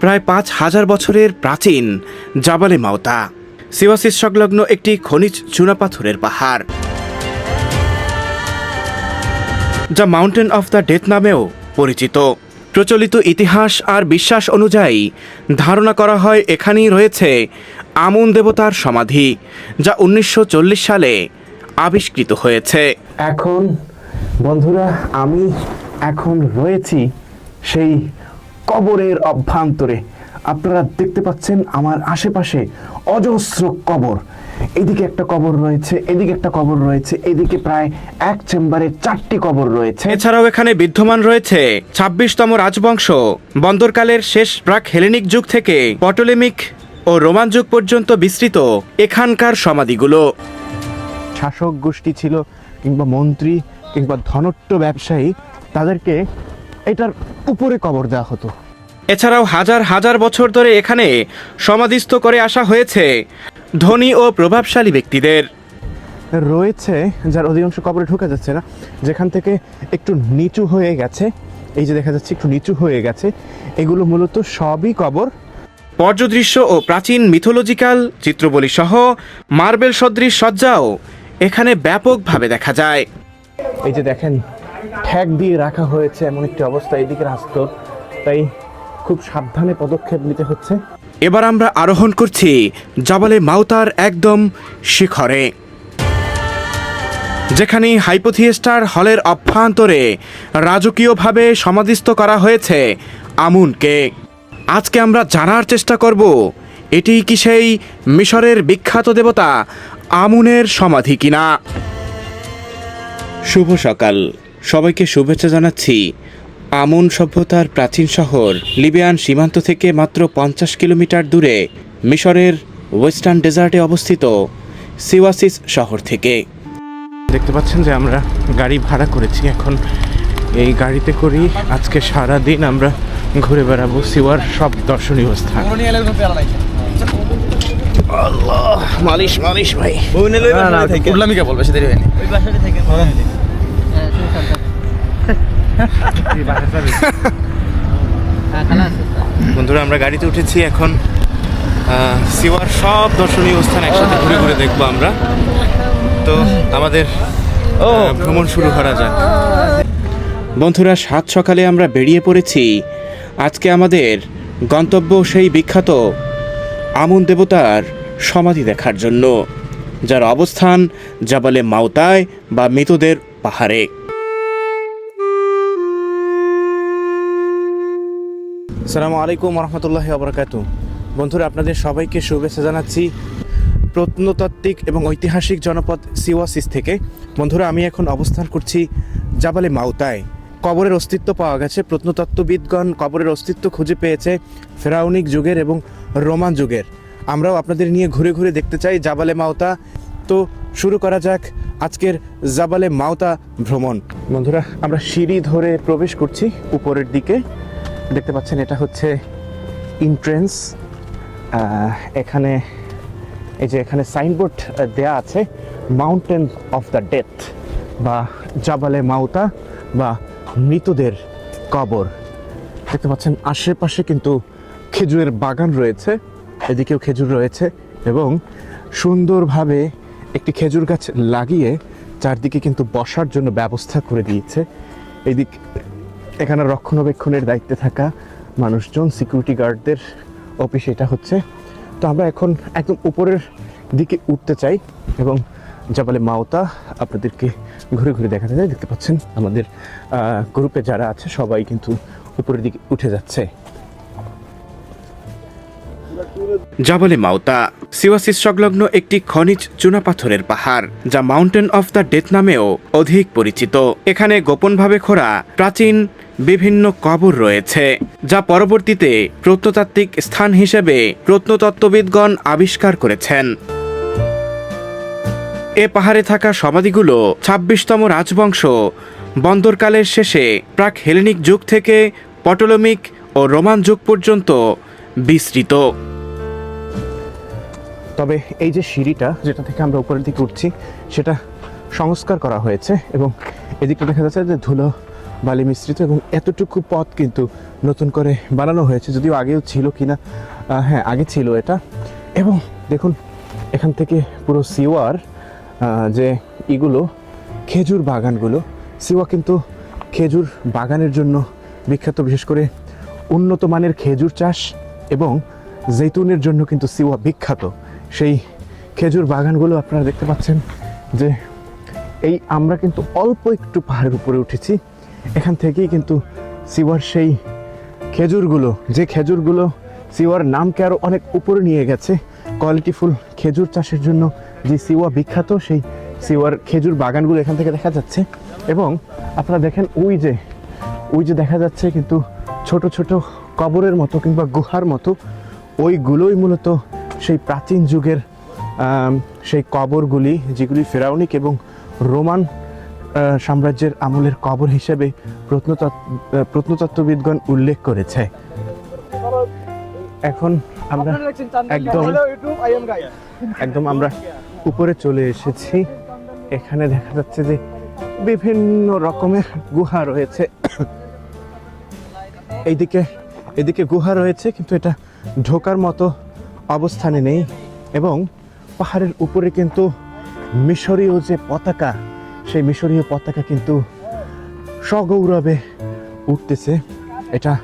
প্রায় পাঁচ হাজার বছরের প্রাচীন জাবালে মাওতা। সিওয়াসিস সংলগ্ন একটি খনিজ চুনাপাথরের পাহাড়, যা মাউন্টেন অফ দ্য ডেথ নামেও পরিচিত। প্রচলিত ইতিহাস আর বিশ্বাস অনুযায়ী ধারণা করা হয় এখানেই রয়েছে আমুন দেবতার সমাধি, যা উনিশশো চল্লিশ সালে আবিষ্কৃত হয়েছে। এখন বন্ধুরা, আমি এখন রয়েছি সেই কবরের অভ্যন্তরে। আপনারা দেখতে পাচ্ছেন আমার আশেপাশে অজস্র কবর। এদিকে একটা কবর রয়েছে এদিকে একটা কবর রয়েছে এদিকে প্রায় এক চেম্বারে চারটি কবর রয়েছে। এছাড়াও এখানে বিদ্যমান রয়েছে ছাব্বিশতম রাজবংশ। বন্দরকালের শেষ প্রাক হেলেনিক যুগ থেকে পটলেমিক ও রোমান যুগ পর্যন্ত বিস্তৃত এখানকার সমাধিগুলো। শাসক গোষ্ঠী ছিল কিংবা মন্ত্রী কিংবা ধনট্ট ব্যবসায়ী তাদেরকে এটার উপরে কবর দেওয়া হতো। এছাড়াও হাজার হাজার বছর ধরে এখানে সমাধিস্থ করে আসা হয়েছে ধনী ও প্রভাবশালী ব্যক্তিদের। রয়েছে যার অধিকাংশ কবরে ঢোকা যাচ্ছে না যেখান থেকে একটু নিচু হয়ে গেছে। এই যে দেখা যাচ্ছে একটু নিচু হয়ে গেছে এগুলো মূলত সবই কবর। পর্যদৃশ্য ও প্রাচীন মিথোলজিক্যাল চিত্রবলী সহ মার্বেল সদৃশ সজ্জাও এখানে ব্যাপকভাবে দেখা যায়। এই যে দেখেন ঠ্যাক দিয়ে রাখা হয়েছে এমন একটি অবস্থা এদিকে রাস্ত। তাই খুব সাবধানে পদক্ষেপ নিতে হচ্ছে। এবার আমরা আরোহণ করছি জাবালে মাউতার একদম শিখরে যেখানে হাইপোথিয়েস্টার হলের অভ্যন্তরে রাজকীয়ভাবে সমাধিস্থ করা হয়েছে আমুনকে। আজকে আমরা জানার চেষ্টা করব, এটি কি সেই মিশরের বিখ্যাত দেবতা আমুনের সমাধি কিনা? শুভ সকাল। সবাইকে শুভেচ্ছা জানাচ্ছি। আমুন সভ্যতার প্রাচীন শহর লিবিয়ান সীমান্ত থেকে মাত্র পঞ্চাশ কিলোমিটার দূরে মিশরের ওয়েস্টার্ন ডেজার্টে অবস্থিত সিওয়াসিস শহর থেকে। দেখতে পাচ্ছেন যে আমরা গাড়ি ভাড়া করেছি। এখন এই গাড়িতে করি আজকে সারা দিন আমরা ঘুরে বেড়াবো সিওয়ার সব দর্শনীয় স্থান। মালিশ মালিশ ভাই। উঠলামই দেরি হয়নি। বন্ধুরা, আমরা গাড়িতে উঠেছি এখন। সিওয়ার সব দর্শনীয় স্থান একসাথে ঘুরে ঘুরে দেখব আমরা। তো আমাদের ভ্রমণ শুরু করা যাক। বন্ধুরা, সাত সকালে আমরা বেরিয়ে পড়েছি। আজকে আমাদের গন্তব্য সেই বিখ্যাত আমন দেবতার সমাধি দেখার জন্য, যার অবস্থান জাবালে মাউতায় বা মৃতদের পাহাড়ে। সালামু আলাইকুম রহমতুল্লাহ আবরকাত বন্ধুরা, আপনাদের সবাইকে শুভেচ্ছা জানাচ্ছি প্রত্নতাত্ত্বিক এবং ঐতিহাসিক জনপদ সিওয়াসিস থেকে। বন্ধুরা, আমি এখন অবস্থান করছি জাবালে মাউতায়। কবরের অস্তিত্ব পাওয়া গেছে, প্রত্নতত্ত্ববিদগণ কবরের অস্তিত্ব খুঁজে পেয়েছে ফেরাউনিক যুগের এবং রোমান যুগের। আমরাও আপনাদের নিয়ে ঘুরে ঘুরে দেখতে চাই জাবালে মাউতা। তো শুরু করা যাক আজকের জাবালে মাউতা ভ্রমণ। বন্ধুরা, আমরা সিঁড়ি ধরে প্রবেশ করছি উপরের দিকে। দেখতে পাচ্ছেন, এটা হচ্ছে ইন্ট্রেন্স এখানে, এই যে এখানে সাইনবোর্ড দেয়া আছে মাউন্টেন অফ দ্য ডেথ বা জাবালে মাউতা, বা মৃতদের কবর। দেখতে পাচ্ছেন, আশেপাশে কিন্তু খেজুরের বাগান রয়েছে, এদিকেও খেজুর রয়েছে, এবং সুন্দরভাবে একটি খেজুর গাছ লাগিয়ে চারদিকে কিন্তু বসার জন্য ব্যবস্থা করে দিয়েছে। এদিক এখানে রক্ষণাবেক্ষণের দায়িত্বে থাকা মানুষজন সিকিউরিটি গার্ডদের অফিস এটা হচ্ছে। তো আমরা এখন একদম উপরের দিকে উঠতে চাই এবং জাবালে মাওতা আপনাদেরকে ঘুরে ঘুরে দেখাতে চাই। দেখতে পাচ্ছেন আমাদের গ্রুপে যারা আছে, সবাই কিন্তু উপরের দিকে উঠে যাচ্ছে। জাবালে মাউতা সিওয়াসিস সংলগ্ন একটি খনিজ চুনাপাথরের পাহাড়, যা মাউন্টেন অফ দ্য ডেথ নামেও অধিক পরিচিত। এখানে গোপনভাবে খোঁড়া প্রাচীন বিভিন্ন কবর রয়েছে, যা পরবর্তীতে প্রত্নতাত্ত্বিক স্থান হিসেবে প্রত্নতত্ত্ববিদগণ আবিষ্কার করেছেন। এ পাহাড়ে থাকা সমাধিগুলো ছাব্বিশতম রাজবংশ, বন্দরকালের শেষে প্রাক হেলেনিক যুগ থেকে পটলমিক ও রোমান যুগ পর্যন্ত বিস্তৃত। তবে এই যে সিঁড়িটা, যেটা থেকে আমরা উপরের দিকে উঠছি, সেটা সংস্কার করা হয়েছে এবং এদিকটা দেখা যাচ্ছে যে ধুলো বালি মিশ্রিত এবং এতটুকু পথ কিন্তু নতুন করে বানানো হয়েছে যদিও আগেও ছিল কিনা আহ, হ্যাঁ আগে ছিল এটা। এবং দেখুন এখান থেকে পুরো সিওয়ার যে ইগুলো খেজুর বাগানগুলো সিওয়া কিন্তু খেজুর বাগানের জন্য বিখ্যাত বিশেষ করে উন্নত মানের খেজুর চাষ এবং জৈতুনের জন্য কিন্তু সিওয়া বিখ্যাত। সেই খেজুর বাগানগুলো আপনারা দেখতে পাচ্ছেন যে এই আমরা কিন্তু অল্প একটু পাহাড়ের উপরে উঠেছি। এখান থেকেই কিন্তু সিওয়ার সেই খেজুরগুলো, যে খেজুরগুলো সিওয়ার নামকে আরও অনেক উপরে নিয়ে গেছে কোয়ালিটিফুল খেজুর চাষের জন্য যে সিওয়া বিখ্যাত, সেই সিওয়ার খেজুর বাগানগুলো এখান থেকে দেখা যাচ্ছে। এবং আপনারা দেখেন ওই যে ওই যে দেখা যাচ্ছে কিন্তু ছোট ছোট কবরের মতো কিংবা গুহার মতো, ওইগুলোই মূলত সেই প্রাচীন যুগের সেই কবরগুলি যেগুলি ফেরাউনিক এবং রোমান সাম্রাজ্যের আমলের কবর হিসেবে প্রত্নতত্ত্ব প্রত্নতত্ত্ববিদগণ উল্লেখ করেছে। এখন আমরা একদম একদম আমরা উপরে চলে এসেছি। এখানে দেখা যাচ্ছে যে বিভিন্ন রকমের গুহা রয়েছে। এইদিকে এদিকে গুহা রয়েছে কিন্তু এটা ঢোকার মতো অবস্থানে নেই। এবং পাহাড়ের উপরে কিন্তু মিশরীয় যে পতাকা সেই মিশরীয় পতাকা কিন্তু সগৌরবে উঠতেছে। এটা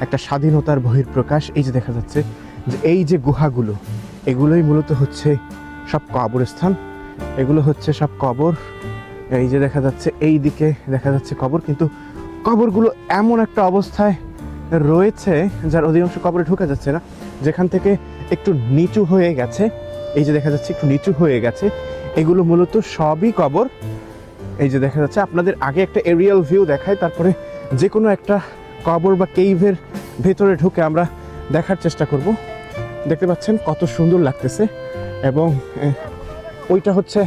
একটা স্বাধীনতার বহির্প্রকাশ এই যে দেখা যাচ্ছে যে এই যে গুহাগুলো, এগুলোই মূলত হচ্ছে সব কবরস্থান। এগুলো হচ্ছে সব কবর। এই যে দেখা যাচ্ছে, এই দিকে দেখা যাচ্ছে কবর। কিন্তু কবরগুলো এমন একটা অবস্থায় রয়েছে যার অধিকাংশ কবরে ঢোকা যাচ্ছে না। যেখান থেকে একটু নিচু হয়ে গেছে। এই যে দেখা যাচ্ছে একটু নিচু হয়ে গেছে। এগুলো মূলত সবই কবর। এই যে দেখা যাচ্ছে আপনাদের আগে একটা এরিয়াল ভিউ দেখায়, তারপরে যে কোনো একটা কবর বা কেইভের ভেতরে ঢুকে আমরা দেখার চেষ্টা করব। দেখতে পাচ্ছেন কত সুন্দর লাগতেছে এবং ওইটা হচ্ছে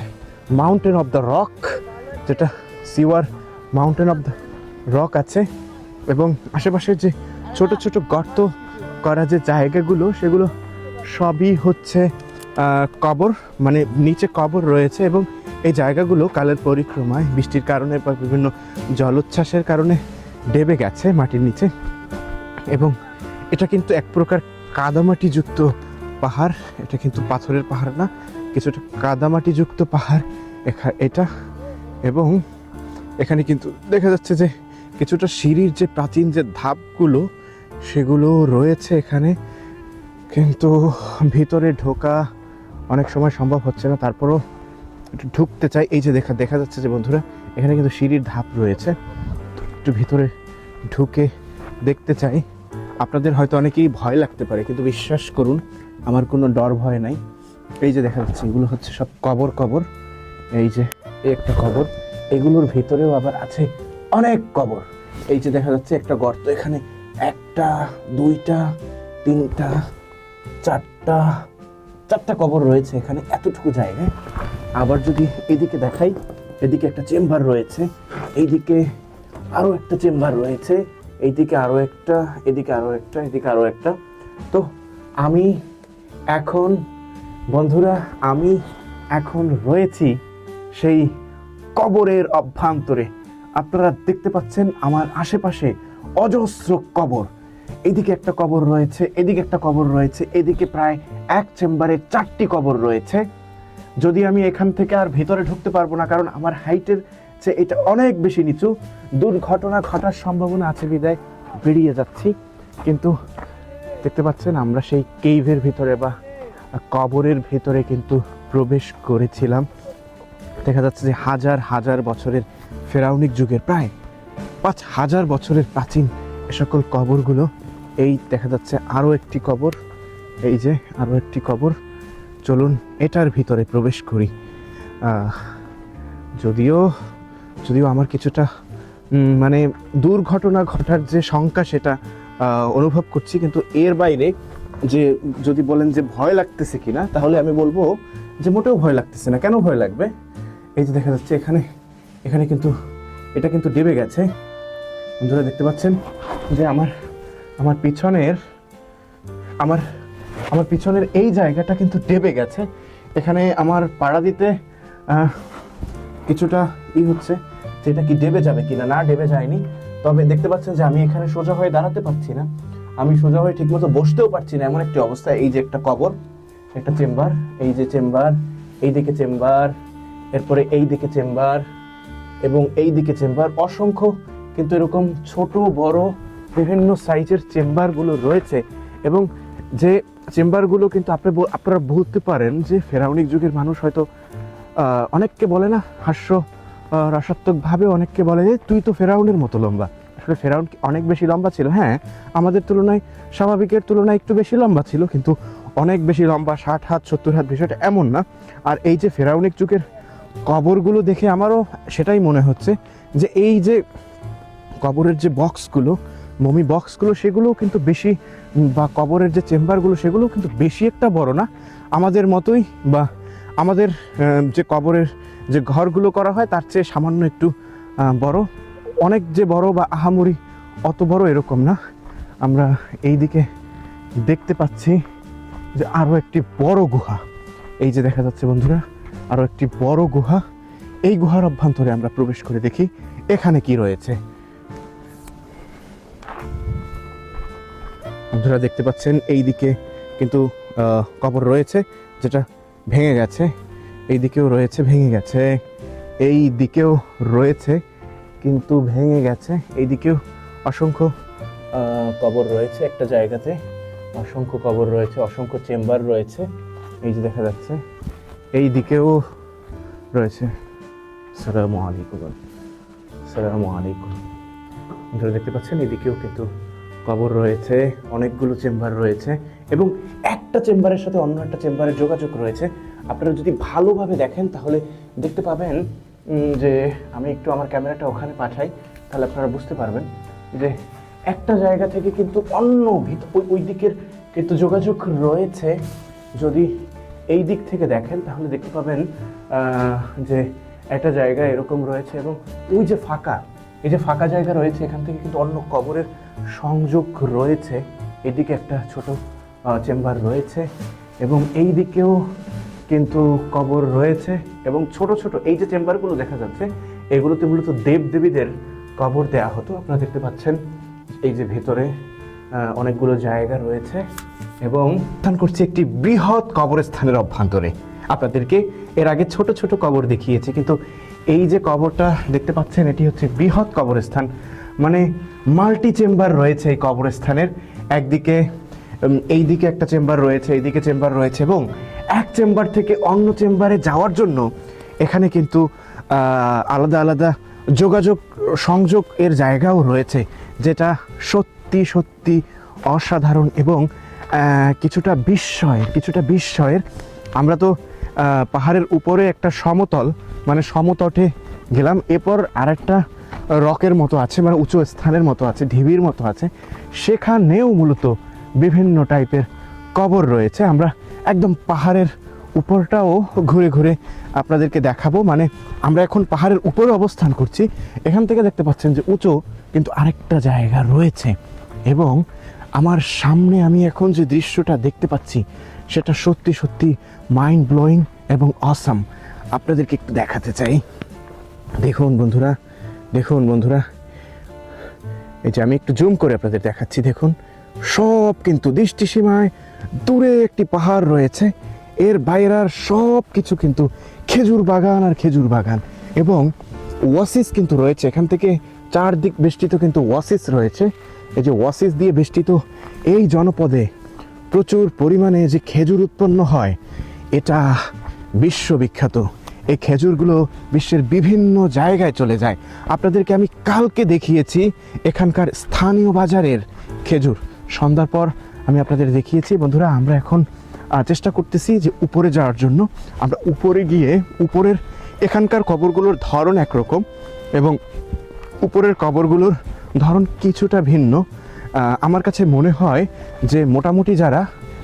মাউন্টেন অফ দ্য রক যেটা সিওয়ার মাউন্টেন অফ দ্য রক আছে এবং আশেপাশে যে ছোট ছোট গর্ত করা যে জায়গাগুলো, সেগুলো সবই হচ্ছে কবর মানে নিচে কবর রয়েছে এবং এই জায়গাগুলো কালের পরিক্রমায়, বৃষ্টির কারণে বা বিভিন্ন জলোচ্ছ্বাসের কারণে ডেবে গেছে মাটির নিচে। এবং এটা কিন্তু এক প্রকার কাদামাটিযুক্ত পাহাড়। এটা কিন্তু পাথরের পাহাড় না, কিছুটা কাদামাটিযুক্ত পাহাড় এখা- এটা। এবং এখানে কিন্তু দেখা যাচ্ছে যে কিছুটা সিঁড়ির যে প্রাচীন যে ধাপগুলো, সেগুলো রয়েছে এখানে। কিন্তু ভিতরে ঢোকা অনেক সময় সম্ভব হচ্ছে না। তারপরও একটু ঢুকতে চাই। এই যে দেখা দেখা যাচ্ছে যে বন্ধুরা, এখানে কিন্তু সিঁড়ির ধাপ রয়েছে। একটু ভিতরে ঢুকে দেখতে চাই। আপনাদের হয়তো অনেকেই ভয় লাগতে পারে, কিন্তু বিশ্বাস করুন, আমার কোনো ডর ভয় নাই। এই যে দেখা যাচ্ছে, এগুলো হচ্ছে সব কবর কবর। এই যে, এই একটা কবর। এগুলোর ভিতরেও আবার আছে অনেক কবর। এই যে দেখা যাচ্ছে একটা গর্ত, এখানে একটা, দুইটা, তিনটা, চারটা চারটা কবর রয়েছে এখানে, এতটুকু জায়গায়। আবার যদি এদিকে দেখাই, এদিকে একটা চেম্বার রয়েছে, এইদিকে আরও একটা চেম্বার রয়েছে, এইদিকে আরও একটা, এদিকে আরও একটা, এদিকে আরও একটা। তো আমি এখন, বন্ধুরা, আমি এখন রয়েছি সেই কবরের অভ্যন্তরে। আপনারা দেখতে পাচ্ছেন আমার আশেপাশে অজস্র কবর। এদিকে একটা কবর রয়েছে, এদিকে একটা কবর রয়েছে, এদিকে প্রায় এক চেম্বারে চারটি কবর রয়েছে। যদি আমি এখান থেকে আর ভেতরে ঢুকতে পারব না, কারণ আমার হাইটের যে এটা অনেক বেশি নিচু। দুর্ঘটনা ঘটার সম্ভাবনা আছে, বিদায়। বেরিয়ে যাচ্ছি। কিন্তু দেখতে পাচ্ছেন, আমরা সেই কেইভের ভিতরে বা কবরের ভিতরে কিন্তু প্রবেশ করেছিলাম। দেখা যাচ্ছে যে হাজার হাজার বছরের ফেরাউনিক যুগের প্রায় পাঁচ হাজার বছরের প্রাচীন এ সকল কবরগুলো। এই দেখা যাচ্ছে আরও একটি কবর, এই যে আরও একটি কবর। চলুন, এটার ভিতরে প্রবেশ করি। যদিও যদিও আমার কিছুটা মানে দুর্ঘটনা ঘটার যে শঙ্কা সেটা অনুভব করছি, কিন্তু এর বাইরে যে, যদি বলেন যে ভয় লাগতেছে কিনা, তাহলে আমি বলব যে মোটেও ভয় লাগতেছে না। কেন ভয় লাগবে? এই যে দেখা যাচ্ছে এখানে এখানে কিন্তু, এটা কিন্তু ডেবে গেছে। বন্ধুরা দেখতে পাচ্ছেন যে আমার আমার পিছনের, আমার আমার পিছনের এই জায়গাটা কিন্তু ডেবে গেছে। এখানে আমার পাড়া দিতে কিছুটা ই হচ্ছে যে এটা কি ডেবে যাবে কিনা, না ডেবে যায়নি। তবে দেখতে পাচ্ছেন যে আমি এখানে সোজা হয়ে দাঁড়াতে পারছি না। আমি সোজা হয়ে ঠিকমতো বসতেও পারছি না, এমন একটি অবস্থা। এই যে একটা কবর, একটা চেম্বার, এই যে চেম্বার এই দিকে চেম্বার, এরপরে এই দিকে চেম্বার এবং এই দিকে চেম্বার। অসংখ্য কিন্তু এরকম ছোট, বড়, বিভিন্ন সাইজের চেম্বারগুলো রয়েছে এবং যে চেম্বারগুলো কিন্তু আপনি আপনারা বলতে পারেন যে ফেরাউনিক যুগের মানুষ হয়তো অনেককে বলে না, হাস্য রসাত্মকভাবে অনেককে বলে যে তুই তো ফেরাউনের মতো লম্বা। আসলে ফেরাউন অনেক বেশি লম্বা ছিল? হ্যাঁ আমাদের তুলনায় স্বাভাবিকের তুলনায় একটু বেশি লম্বা ছিল, কিন্তু অনেক বেশি লম্বা, ষাট হাত, সত্তর হাত বিষয়টা এমন না। আর এই যে ফেরাউনিক যুগের কবরগুলো দেখে আমারও সেটাই মনে হচ্ছে যে এই যে কবরের যে বক্সগুলো মমি বক্সগুলো সেগুলোও কিন্তু বেশি বা কবরের যে চেম্বারগুলো সেগুলোও কিন্তু বেশি একটা বড় না? আমাদের মতোই বা আমাদের যে কবরের যে ঘরগুলো করা হয় তার চেয়ে সামান্য একটু বড়। অনেক যে বড় বা আহামরি অত বড় এরকম না। আমরা এই দিকে দেখতে পাচ্ছি যে আরও একটি বড় গুহা। এই যে দেখা যাচ্ছে বন্ধুরা আরও একটি বড় গুহা। এই গুহার অভ্যন্তরে আমরা প্রবেশ করে দেখি, এখানে কি রয়েছে? বন্ধুরা দেখতে পাচ্ছেন এই দিকে কিন্তু কবর রয়েছে, যেটা ভেঙে গেছে। এই দিকেও রয়েছে, ভেঙে গেছে। এই দিকেও রয়েছে, কিন্তু ভেঙে গেছে। এই দিকেও অসংখ্য কবর রয়েছে একটা জায়গাতে। অসংখ্য কবর রয়েছে, অসংখ্য চেম্বার রয়েছে। এই যে দেখা যাচ্ছে এই দিকেও রয়েছে। সালামু আলাইকুম। সালামু আলাইকুম। আপনারা দেখতে পাচ্ছেন এদিকেও কিন্তু কবর রয়েছে, অনেকগুলো চেম্বার রয়েছে এবং একটা চেম্বারের সাথে অন্য একটা চেম্বারের যোগাযোগ রয়েছে। আপনারা যদি ভালোভাবে দেখেন তাহলে দেখতে পাবেন যে আমি একটু আমার ক্যামেরাটা ওখানে পাঠাই, তাহলে আপনারা বুঝতে পারবেন যে একটা জায়গা থেকে কিন্তু অন্য ভিত- ওই ওই দিকের কিন্তু যোগাযোগ রয়েছে। যদি এই দিক থেকে দেখেন তাহলে দেখতে পাবেন যে একটা জায়গা এরকম রয়েছে এবং ওই যে ফাঁকা এই যে ফাঁকা জায়গা রয়েছে, এখান থেকে কিন্তু অন্য কবরের সংযোগ রয়েছে। এদিকে একটা ছোট চেম্বার রয়েছে এবং এই দিকেও কিন্তু কবর রয়েছে এবং ছোট ছোট এই যে চেম্বারগুলো দেখা যাচ্ছে, এগুলোতে মূলত দেবদেবীদের কবর দেয়া হতো। আপনারা দেখতে পাচ্ছেন এই যে ভেতরে অনেকগুলো জায়গা রয়েছে এবং স্থান করছে একটি বৃহৎ কবরস্থানের অভ্যন্তরে। আপনাদেরকে এর আগে ছোট ছোট কবর দেখিয়েছে, কিন্তু এই যে কবরটা দেখতে পাচ্ছেন, এটি হচ্ছে বৃহৎ কবরস্থান। মানে মাল্টি চেম্বার রয়েছে এই কবরস্থানের। একদিকে এই দিকে একটা চেম্বার রয়েছে, এইদিকে চেম্বার রয়েছে এবং এক চেম্বার থেকে অন্য চেম্বারে যাওয়ার জন্য এখানে কিন্তু আলাদা আলাদা যোগাযোগ, সংযোগ এর জায়গাও রয়েছে, যেটা সত্যি সত্যি অসাধারণ এবং কিছুটা বিস্ময়ের কিছুটা বিস্ময়ের। আমরা তো পাহাড়ের উপরে একটা সমতল মানে সমতটে গেলাম। এরপর আরেকটা রকের মতো আছে মানে উঁচু স্থানের মতো আছে, ঢিবির মতো আছে। সেখানেও মূলত বিভিন্ন টাইপের কবর রয়েছে। আমরা একদম পাহাড়ের উপরটাও ঘুরে ঘুরে আপনাদেরকে দেখাবো। মানে আমরা এখন পাহাড়ের উপরে অবস্থান করছি। এখান থেকে দেখতে পাচ্ছেন যে উঁচু, কিন্তু আরেকটা জায়গা রয়েছে। এবং আমার সামনে আমি এখন যে দৃশ্যটা দেখতে পাচ্ছি, সেটা সত্যি সত্যি মাইন্ড ব্লোয়িং এবং অসাম আপনাদেরকে একটু দেখাতে চাই। দেখুন বন্ধুরা দেখুন বন্ধুরা। এই যে আমি একটু জুম করে আপনাদের দেখাচ্ছি, দেখুন। সব কিন্তু দৃষ্টিসীমায় দূরে একটি পাহাড় রয়েছে। এর বাইরার সব কিছু কিন্তু খেজুর বাগান আর খেজুর বাগান। এবং ওয়াসিস কিন্তু রয়েছে। এখান থেকে চারদিক বেষ্টিত কিন্তু ওয়াসিস রয়েছে। এই যে ওয়াসিস দিয়ে বেষ্টিত এই জনপদে প্রচুর পরিমাণে যে খেজুর উৎপন্ন হয়, এটা বিশ্ববিখ্যাত। এই খেজুরগুলো বিশ্বের বিভিন্ন জায়গায় চলে যায়। আপনাদেরকে আমি কালকে দেখিয়েছি এখানকার স্থানীয় বাজারের খেজুর। সন্ধ্যার পর আমি আপনাদের দেখিয়েছি, বন্ধুরা, আমরা এখন চেষ্টা করতেছি যে উপরে যাওয়ার জন্য। আমরা উপরে গিয়ে, উপরের এখানকার কবরগুলোর ধরন একরকম এবং উপরের কবরগুলোর ধরন কিছুটা ভিন্ন। আমার কাছে মনে হয় যে মোটামুটি যারা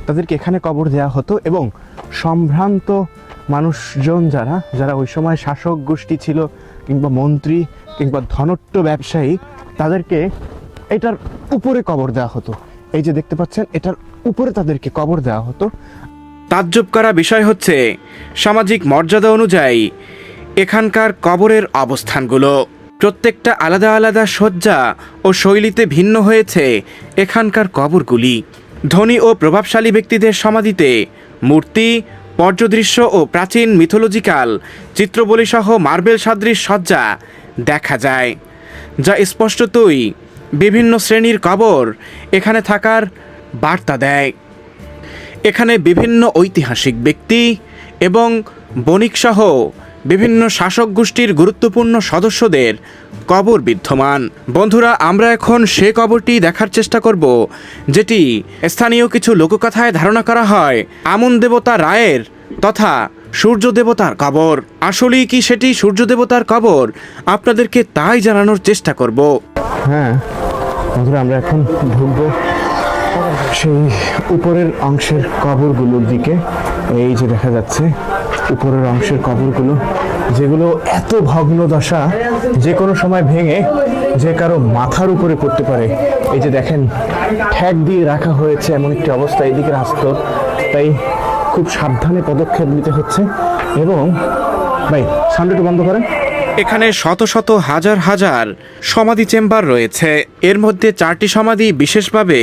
তাদেরকে এখানে কবর দেওয়া হতো এবং সম্ভ্রান্ত মানুষজন যারা যারা ওই সময় শাসক গোষ্ঠী ছিল কিংবা মন্ত্রী কিংবা ধনট্ট ব্যবসায়ী, তাদেরকে এটার উপরে কবর দেওয়া হতো। এই যে দেখতে পাচ্ছেন, এটার উপরে তাদেরকে কবর দেওয়া হতো। তাজ্জব করা বিষয় হচ্ছে, সামাজিক মর্যাদা অনুযায়ী এখানকার কবরের অবস্থানগুলো। প্রত্যেকটা আলাদা আলাদা সজ্জা ও শৈলীতে ভিন্ন হয়েছে এখানকার কবরগুলি। ধনী ও প্রভাবশালী ব্যক্তিদের সমাধিতে মূর্তি পর্যদৃশ্য ও প্রাচীন মিথোলজিক্যাল চিত্রবলীসহ মার্বেল সাদৃশ সজ্জা দেখা যায়, যা স্পষ্টতই বিভিন্ন শ্রেণির কবর এখানে থাকার বার্তা দেয়। এখানে বিভিন্ন ঐতিহাসিক ব্যক্তি এবং বণিকসহ বিভিন্ন শাসক গোষ্ঠীর গুরুত্বপূর্ণ সদস্যদের কবর বিদ্যমান। বন্ধুরা, আমরা এখন সে কবরটি দেখার চেষ্টা করব, যেটি স্থানীয় কিছু লোককথায় ধারণা করা হয়, আমন দেবতা রায়ের তথা সূর্য দেবতার কবর। আসলেই কি সেটি সূর্য দেবতার কবর? আপনাদেরকে তাই জানানোর চেষ্টা করব। হ্যাঁ বন্ধুরা, আমরা এখন ঢুকবো সেই উপরের অংশের কবরগুলোর দিকে। এই যে দেখা যাচ্ছে উপরের অংশের কবরগুলো, যেগুলো এত ভগ্ন দশা যে কোনো সময় ভেঙে যে কারও মাথার উপরে পড়তে পারে। এই যে দেখেন, ঠ্যাক দিয়ে রাখা হয়েছে এমন একটি অবস্থা এদিকে রাস্ত। তাই খুব সাবধানে পদক্ষেপ নিতে হচ্ছে এবং ভাই সামনেটা বন্ধ করেন। এখানে শত শত হাজার হাজার সমাধি চেম্বার রয়েছে। এর মধ্যে চারটি সমাধি বিশেষভাবে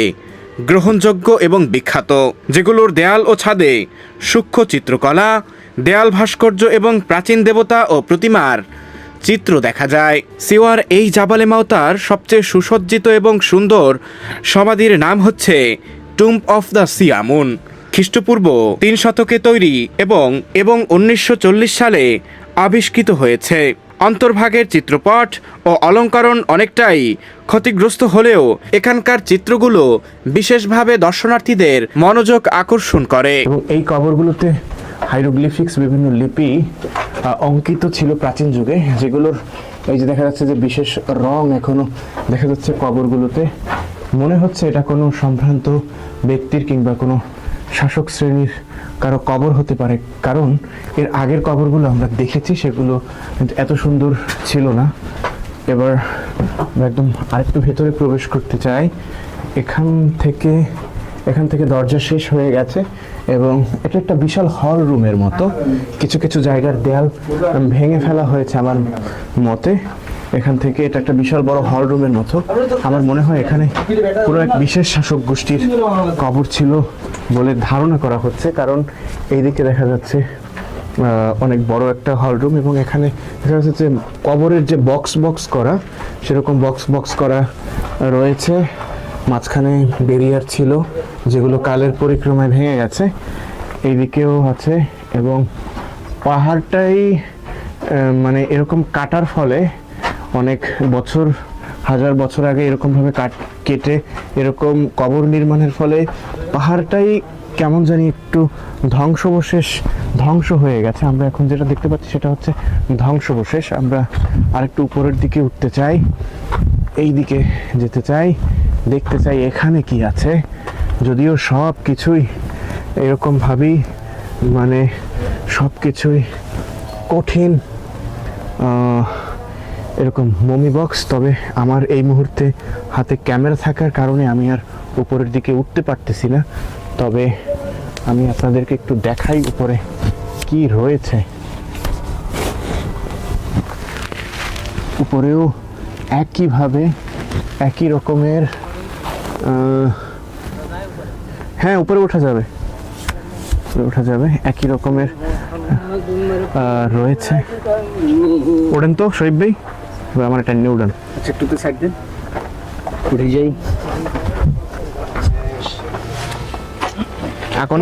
গ্রহণযোগ্য এবং বিখ্যাত, যেগুলোর দেয়াল ও ছাদে সূক্ষ্ম চিত্রকলা দেয়াল ভাস্কর্য এবং প্রাচীন দেবতা ও প্রতিমার চিত্র দেখা যায়। সিওয়ার এই জাবালে মাওতার সবচেয়ে সুসজ্জিত এবং সুন্দর সমাধির নাম হচ্ছে টুম্ব অফ দ্য সিয়ামুন। খ্রিস্টপূর্ব তিন শতকে তৈরি এবং এবং উনিশশো চল্লিশ সালে আবিষ্কৃত হয়েছে। অন্তর্ভাগের চিত্রপট ও অলঙ্করণ অনেকটাই ক্ষতিগ্রস্ত হলেও এখানকার চিত্রগুলো বিশেষভাবে দর্শনার্থীদের মনোযোগ আকর্ষণ করে। এই কবরগুলোতে হাইরোগ্লিফিক্স বিভিন্ন লিপি অঙ্কিত ছিল প্রাচীন যুগে, যেগুলোর এই যে দেখা যাচ্ছে যে বিশেষ রং এখনও দেখা যাচ্ছে কবরগুলোতে। মনে হচ্ছে এটা কোনো সম্ভ্রান্ত ব্যক্তির কিংবা কোনো শাসক শ্রেণির কারও কবর হতে পারে, কারণ এর আগের কবরগুলো আমরা দেখেছি, সেগুলো এত সুন্দর ছিল না। এবার একদম আরেকটু ভেতরে প্রবেশ করতে চাই। এখান থেকে এখান থেকে দরজা শেষ হয়ে গেছে। এবং এটা একটা বিশাল হল রুমের মতো। কিছু কিছু জায়গার দেয়াল ভেঙে ফেলা হয়েছে আমার মতে। এখান থেকে এটা একটা বিশাল বড় হল রুমের মতো। আমার মনে হয় এখানে পুরো এক বিশেষ শাসক গোষ্ঠীর কবর ছিল বলে ধারণা করা হচ্ছে। কারণ এইদিকে দেখা যাচ্ছে অনেক বড় একটা হল রুম এবং এখানে দেখা যাচ্ছে যে কবরের যে বক্স বক্স করা, সেরকম বক্স বক্স করা রয়েছে। মাঝখানে বেরিয়ার ছিল, যেগুলো কালের পরিক্রমায় ভেঙে গেছে। এইদিকেও আছে এবং পাহাড়টাই মানে এরকম কাটার ফলে অনেক বছর, হাজার বছর আগে এরকমভাবে কাট, কেটে এরকম কবর নির্মাণের ফলে পাহাড়টাই কেমন জানি একটু ধ্বংসবশেষ, ধ্বংস হয়ে গেছে। আমরা এখন যেটা দেখতে পাচ্ছি সেটা হচ্ছে ধ্বংসবশেষ। আমরা আরেকটু উপরের দিকে উঠতে চাই এই দিকে যেতে চাই। দেখতে চাই এখানে কি আছে। যদিও সব কিছুই এরকমভাবেই মানে সব কিছুই কঠিন এরকম মমি বক্স। তবে আমার এই মুহূর্তে হাতে ক্যামেরা থাকার কারণে আমি আর উপরের দিকে উঠতে পারতেছি না। তবে আমি আপনাদেরকে একটু দেখাই উপরে কি রয়েছে। উপরেও একইভাবে একই রকমের হ্যাঁ উপরে ওঠা যাবে। উপরে ওঠা যাবে একই রকমের রয়েছে। ওঠেন তো শরীফ ভাই? এবার আমার এটা নিয়ে উড়ান আচ্ছা একটু তো সাইড দেন। উঠে যাই।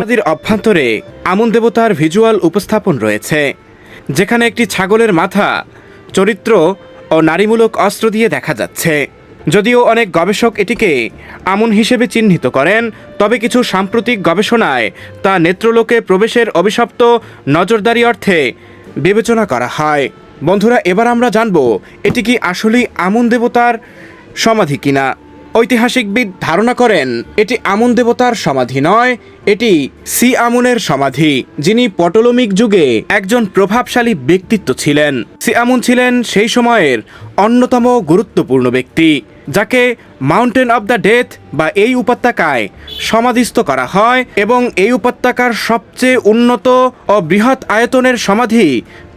নদীর অভ্যন্তরে আমন দেবতার ভিজুয়াল উপস্থাপন রয়েছে যেখানে একটি ছাগলের মাথা চরিত্র ও নারীমূলক অস্ত্র দিয়ে দেখা যাচ্ছে। যদিও অনেক গবেষক এটিকে আমন হিসেবে চিহ্নিত করেন, তবে কিছু সাম্প্রতিক গবেষণায় তা নেত্রলোকে প্রবেশের অভিশপ্ত নজরদারি অর্থে বিবেচনা করা হয়। বন্ধুরা, এবার আমরা জানব এটি কি আসলেই আমন দেবতার সমাধি কিনা। ঐতিহাসিকবিদ ধারণা করেন, এটি আমুন দেবতার সমাধি নয়, এটি সি আমুনের সমাধি, যিনি পটলমিক যুগে একজন প্রভাবশালী ব্যক্তিত্ব ছিলেন। সি আমুন ছিলেন সেই সময়ের অন্যতম গুরুত্বপূর্ণ ব্যক্তি। যাকে মাউন্টেন অব দ্য ডেথ বা এই উপত্যকায় সমাধিস্থ করা হয় এবং এই উপত্যকার সবচেয়ে উন্নত ও বৃহৎ আয়তনের সমাধি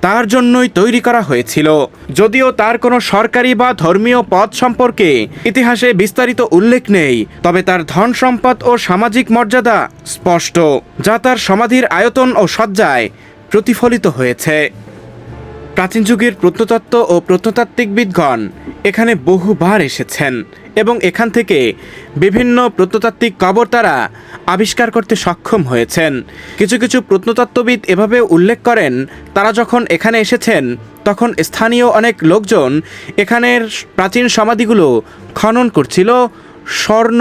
তার জন্যই তৈরি করা হয়েছিল। যদিও তার কোনো সরকারি বা ধর্মীয় পদ সম্পর্কে ইতিহাসে বিস্তারিত উল্লেখ নেই, তবে তার ধন সম্পদ ও সামাজিক মর্যাদা স্পষ্ট, যা তার সমাধির আয়তন ও সজ্জায় প্রতিফলিত হয়েছে। প্রাচীন যুগের প্রত্নতত্ত্ব ও প্রত্নতাত্ত্বিকবিদগণ এখানে বহুবার এসেছেন এবং এখান থেকে বিভিন্ন প্রত্নতাত্ত্বিক কবর তারা আবিষ্কার করতে সক্ষম হয়েছেন। কিছু কিছু প্রত্নতত্ত্ববিদ এভাবে উল্লেখ করেন, তারা যখন এখানে এসেছেন, তখন স্থানীয় অনেক লোকজন এখানের প্রাচীন সমাধিগুলো খনন করছিল স্বর্ণ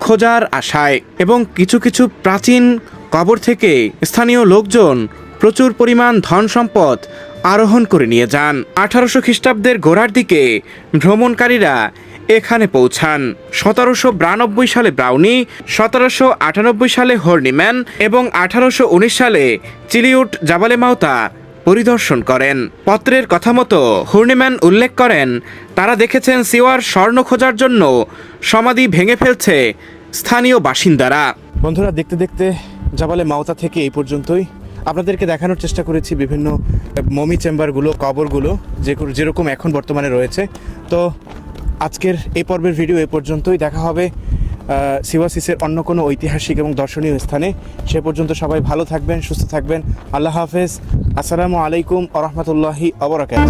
খোঁজার আশায় এবং কিছু কিছু প্রাচীন কবর থেকে স্থানীয় লোকজন প্রচুর পরিমাণ ধন সম্পদ আরোহণ করে নিয়ে যান। আঠারোশো খ্রিস্টাব্দের গোড়ার দিকে ভ্রমণকারীরা এখানে পৌঁছান। সতেরোশো বিরানব্বই সালে ব্রাউনি, সতেরোশো আটানব্বই সালে হর্নিম্যান এবং আঠারোশো উনিশ সালে চিলিউট জাবালে মাওতা পরিদর্শন করেন। পত্রের কথা মতো হুর্নিম্যান উল্লেখ করেন, তারা দেখেছেন সিওয়ার স্বর্ণ খোঁজার জন্য সমাধি ভেঙে ফেলছে স্থানীয় বাসিন্দারা। বন্ধুরা, দেখতে দেখতে জাবালে মাওতা থেকে এই পর্যন্তই। আপনাদেরকে দেখানোর চেষ্টা করেছি বিভিন্ন মমি চেম্বারগুলো, কবরগুলো, যে যেরকম এখন বর্তমানে রয়েছে। তো আজকের এই পর্বের ভিডিও এ পর্যন্তই। দেখা হবে সিওয়াসিসের অন্য কোনো ঐতিহাসিক এবং দর্শনীয় স্থানে। সে পর্যন্ত সবাই ভালো থাকবেন, সুস্থ থাকবেন। আল্লাহ হাফেজ। আসসালামু আলাইকুম আ রহমতুল্লাহি আবরাকাত